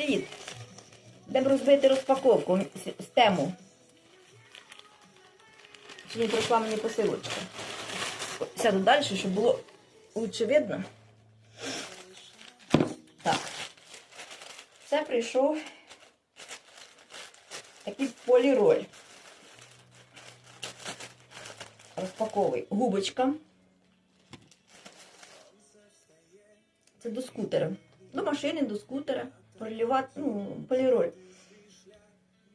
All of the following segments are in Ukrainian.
Привіт! Йдемо розбити розпаковку з- тему. Чи не прийшла мені посилочка. Сяду далі, щоб було лучше видно. Так. Це прийшов такий поліроль. Розпаковуй. Губочка. Це до скутера. До машини, до скутера. Полювати, ну, поліроль.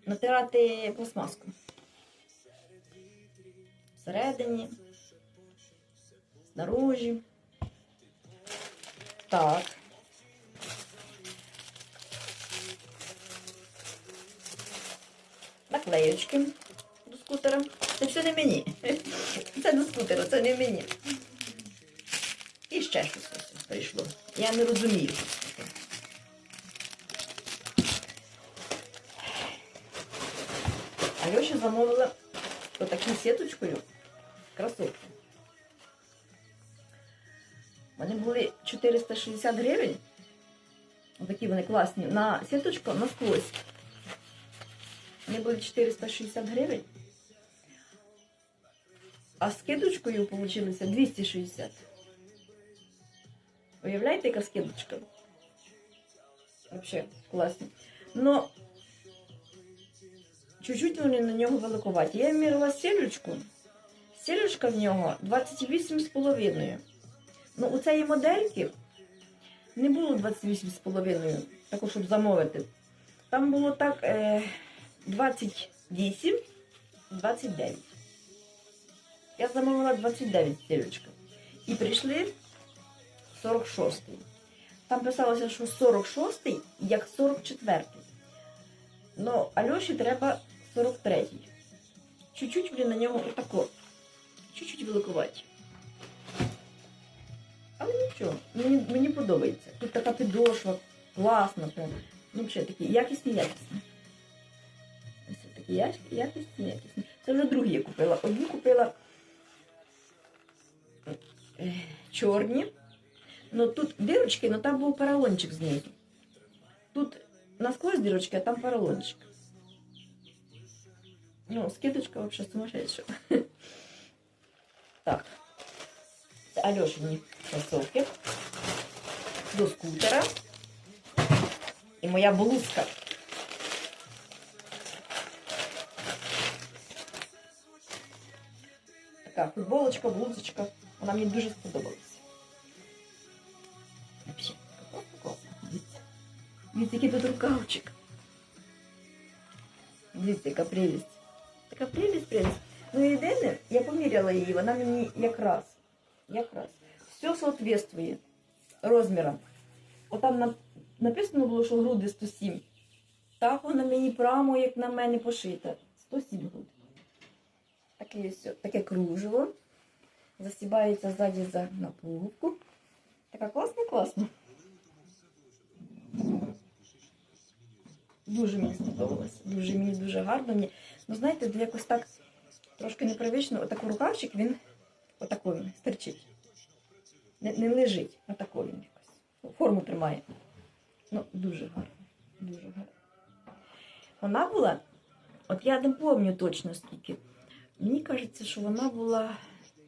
Натирати пластмаску. Всередині. Снаружи. Так. Наклеючки до скутера. Це все не мені. Це до скутера, це не мені. І ще щось прийшло. Я не розумію. що це таке. Альоша замовила отаку сіточкою кросовки. Вони були 460 гривень. Отакі вони класні. На сіточку насквозь. Вони були 460 гривень. А з скидочкою вийшло 260. Уявляєте, яка скидочка? Вообще класно. Но чуть-чуть вони на нього великуваті. Я мірила сілючку. Сілючка в нього 28,5. Ну, у цієї модельки не було 28,5, таку, щоб замовити. Там було так е, 28, 29. Я замовила 29 сілючка. І прийшли 46. Там писалося, що 46 як 44. Ну, Альоші треба 43. Чуть-чуть блін, на нього отако. Чуть-чуть великуваті. Але нічого, мені, мені подобається. Тут така підошва, класна прям. Ну, взагалі такі якісні, якісні. Ось такі якісні, якісні. Це вже другі я купила. Одні купила е, чорні. Ну тут дирочки, але там був поролончик знизу. Тут насквозь дирочки, а там поролончик. Ну, скидочка вообще сумасшедшая. Так. Це Альошині кросовки. До скутера. І моя блузка. Така футболочка, блузочка. Вона мені дуже сподобалася. Вообще, класно, класно. Дивіться. Дивіться, який тут рукавчик. Дивіться, яка прелість. Така прелість, прелість. Ну, єдине, я поміряла її, вона мені якраз. Якраз. Все соответствує розмірам. Отам на- написано було, що груди 107. Так вона мені прямо, як на мене пошита. 107 груд. Таке, все, таке кружево. Засібається ззаді за на пуговку. Така класна, класна. Дуже мені сподобалось. Дуже мені дуже гарно. Мені, ну знаєте, якось так трошки непривично, отакий рукавчик, він отако він стерчить. Не, не лежить, а тако він якось. Форму тримає. Ну, дуже гарно. Дуже гарно. Вона була, от я не пам'ятаю точно скільки. Мені кажеться, що вона була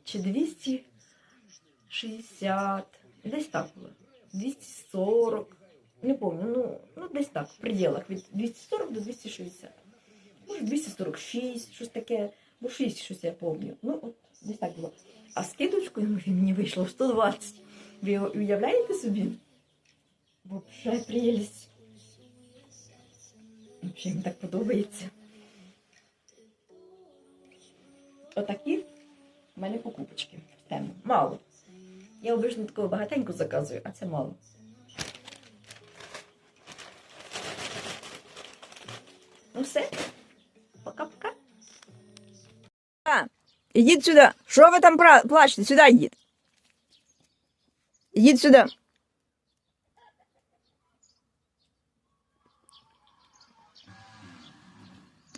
чи 260, десь так було. 240. Не пам'ятаю, ну, ну десь так, в пределах від 240 до 260. Може, 246, щось таке, бо 6 щось я пам'ятаю. Ну, от десь так було. А скидочкою мені вийшло в 120. Ви уявляєте собі? Вообще прелість. Вообще мені так подобається. Отакі в мене покупочки в тему. Мало. Я обично такого багатенько заказую, а це мало. Ну все. Пока-пока. А, ідіть сюди. Що ви там пра- плачете? Сюди йдіть. Ідіть сюди.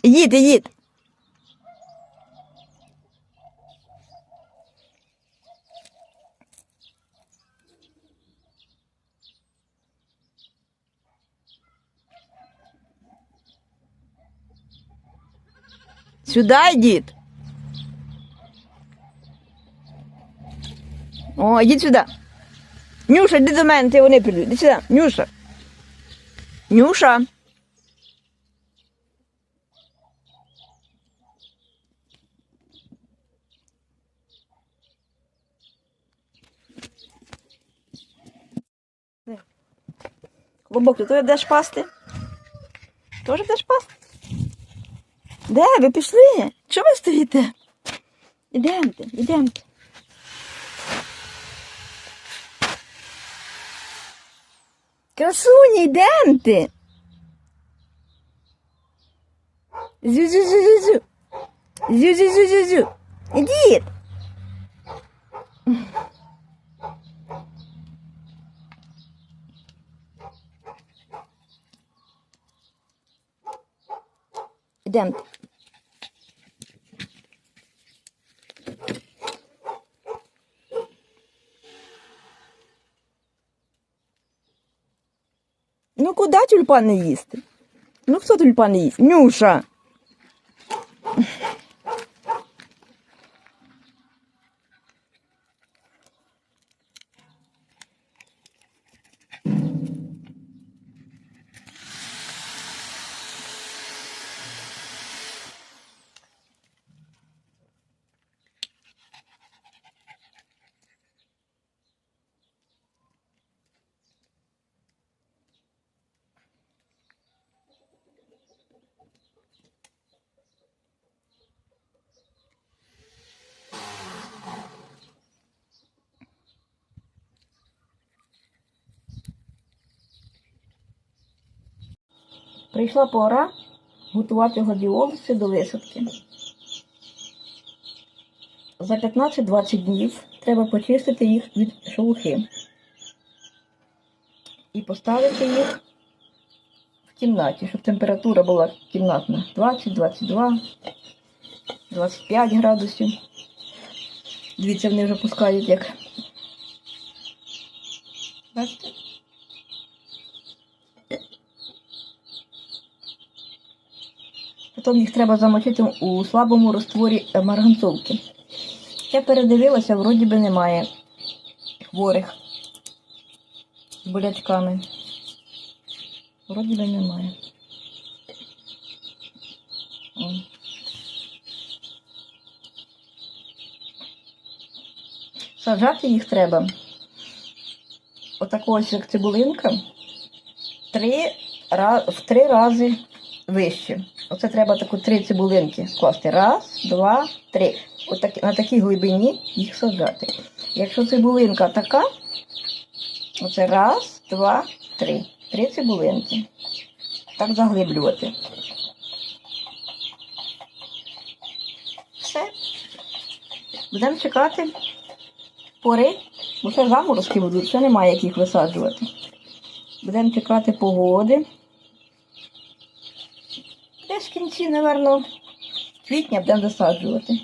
Ідіть, ідіть. Сюди йдіть. О, йдіть сюди. Нюша, йди до мене, ти вони прийдуть. Іди сюди. Нюша. Нюша. Бобок, ти теж будеш пасти? Теж будеш пасти? Де ви пішли? Чого ви стоїте? Ідемте, ідемте. Красуні, йдемте. Зю-зю-зю-зю-зю. Зю-зю-зю-зю-зю. Ідіть. Ідемте. Ну куди тюльпани їсти? Ну хто тюльпани їсть? Нюша. Прийшла пора готувати гладіолуси до висадки. За 15-20 днів треба почистити їх від шелухи і поставити їх в кімнаті, щоб температура була кімнатна 20, 22, 25 градусів. Дивіться, вони вже пускають як. Бачите? Потім їх треба замочити у слабому розтворі е, марганцовки. Я передивилася, вроді би немає хворих з болячками. Вроді би немає. О. Саджати їх треба. Отаку ось як цибулинка. Три, в три рази вище. Оце треба таку три цибулинки скласти. Раз, два, три. Отак, на такій глибині їх саджати. Якщо цибулинка така, оце раз, два, три. Три цибулинки. Так заглиблювати. Все. Будемо чекати пори, бо це заморозки будуть, ще немає як їх висаджувати. Будемо чекати погоди. В кінці, напевно, квітня будемо висаджувати.